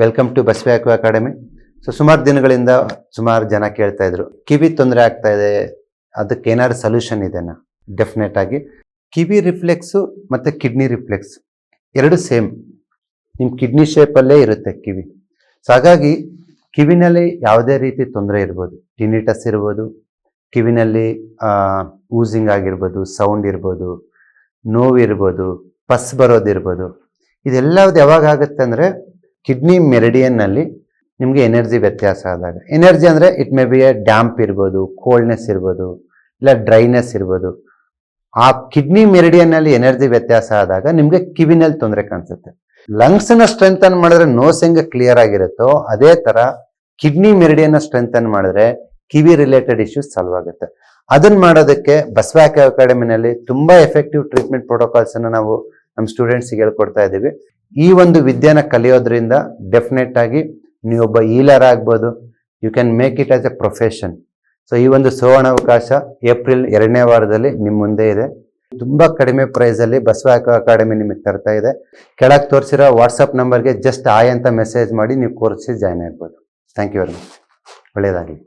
Welcome to Basave aqua academy so ಸುಮಾರು ದಿನಗಳಿಂದ ಸುಮಾರು ಜನ ಕೇಳ್ತಾ ಇದ್ರು. ಕಿವಿ ತೊಂದರೆ ಆಗ್ತಾ ಇದೆ. ಅದಕ್ಕೆ ಏನಾದ್ರು ಸೊಲ್ಯೂಷನ್ ಇದೆನಾ? ಡೆಫಿನೆಟ್ ಆಗಿ. ಕಿವಿ ರಿಫ್ಲೆಕ್ಸು ಮತ್ತು ಕಿಡ್ನಿ ರಿಫ್ಲೆಕ್ಸ್ ಎರಡು ಸೇಮ್ ನಿಮ್ಮ ಕಿಡ್ನಿ ಶೇಪಲ್ಲೇ ಇರುತ್ತೆ ಕಿವಿ. ಸೊ ಹಾಗಾಗಿ ಕಿವಿನಲ್ಲಿ ಯಾವುದೇ ರೀತಿ ತೊಂದರೆ ಇರ್ಬೋದು. ಟಿನಿಟಸ್ ಇರ್ಬೋದು. ಕಿವಿನಲ್ಲಿ ಊಸಿಂಗ್ ಆಗಿರ್ಬೋದು ಸೌಂಡ್ ಇರ್ಬೋದು, ನೋವು ಇರ್ಬೋದು ಪಸ್ ಬರೋದಿರ್ಬೋದು. ಇದೆಲ್ಲದು ಯಾವಾಗ ಆಗುತ್ತೆ ಅಂದರೆ ಕಿಡ್ನಿ ಮೆರಿಡಿಯನ್ನಲ್ಲಿ ನಿಮಗೆ ಎನರ್ಜಿ ವ್ಯತ್ಯಾಸ ಆದಾಗ, ಎನರ್ಜಿ ಅಂದರೆ it may be a damp ಇರ್ಬೋದು ಕೋಲ್ಡ್ನೆಸ್ ಇರ್ಬೋದು, ಇಲ್ಲ ಡ್ರೈನೆಸ್ ಇರ್ಬೋದು, ಆ ಕಿಡ್ನಿ ಮೆರಿಡಿಯನ್ನಲ್ಲಿ ಎನರ್ಜಿ ವ್ಯತ್ಯಾಸ ಆದಾಗ ನಿಮಗೆ ಕಿವಿನಲ್ಲಿ ತೊಂದರೆ ಕಾಣಿಸುತ್ತೆ. ಲಂಗ್ಸ್ನ ಸ್ಟ್ರೆಂಥನ್ ಮಾಡಿದ್ರೆ ನೋಸ್ ಹೆಂಗೆ ಕ್ಲಿಯರ್ ಆಗಿರುತ್ತೋ ಅದೇ ಥರ ಕಿಡ್ನಿ ಮೆರಿಡಿಯನ್ನ ಸ್ಟ್ರೆಂಥನ್ ಮಾಡಿದ್ರೆ ಕಿವಿ ರಿಲೇಟೆಡ್ ಇಶ್ಯೂಸ್ ಸಾಲ್ವ್ ಆಗುತ್ತೆ. ಅದನ್ನ ಮಾಡೋದಕ್ಕೆ ಬಸವಾಕ ಅಕಾಡೆಮಿನಲ್ಲಿ ತುಂಬಾ ಎಫೆಕ್ಟಿವ್ ಟ್ರೀಟ್ಮೆಂಟ್ ಪ್ರೋಟೋಕಾಲ್ಸ್ ಅನ್ನು ನಾವು ನಮ್ಮ ಸ್ಟೂಡೆಂಟ್ಸ್ಗೆ ಹೇಳ್ಕೊಡ್ತಾ ಇದ್ದೀವಿ. ಈ ಒಂದು ವಿದ್ಯೆನ ಕಲಿಯೋದ್ರಿಂದ ಡೆಫಿನೆಟ್ ಆಗಿ ನೀವೊಬ್ಬ ಈಲರ್ ಆಗ್ಬೋದು. You can make it as a profession so ಈ ಒಂದು ಸುವರ್ಣಾವಕಾಶ ಏಪ್ರಿಲ್ ಎರಡನೇ ವಾರದಲ್ಲಿ ನಿಮ್ಮ ಮುಂದೆ ಇದೆ. ತುಂಬಾ ಕಡಿಮೆ ಪ್ರೈಸ್ ಅಲ್ಲಿ ಬಸವ ಅಕಾಡೆಮಿ ನಿಮಗೆ ತರ್ತಾ ಇದೆ. ಕೆಳಗೆ ತೋರಿಸಿರೋ ವಾಟ್ಸಪ್ ನಂಬರ್ಗೆ ಜಸ್ಟ್ ಆಯ್ ಅಂತ ಮೆಸೇಜ್ ಮಾಡಿ ನೀವು ಕೋರ್ಸಿಗೆ ಜಾಯ್ನ್ ಆಗ್ಬೋದು. ಥ್ಯಾಂಕ್ ಯು ವೆರಿ ಮಚ್ ಒಳ್ಳೆಯದಾಗಲಿ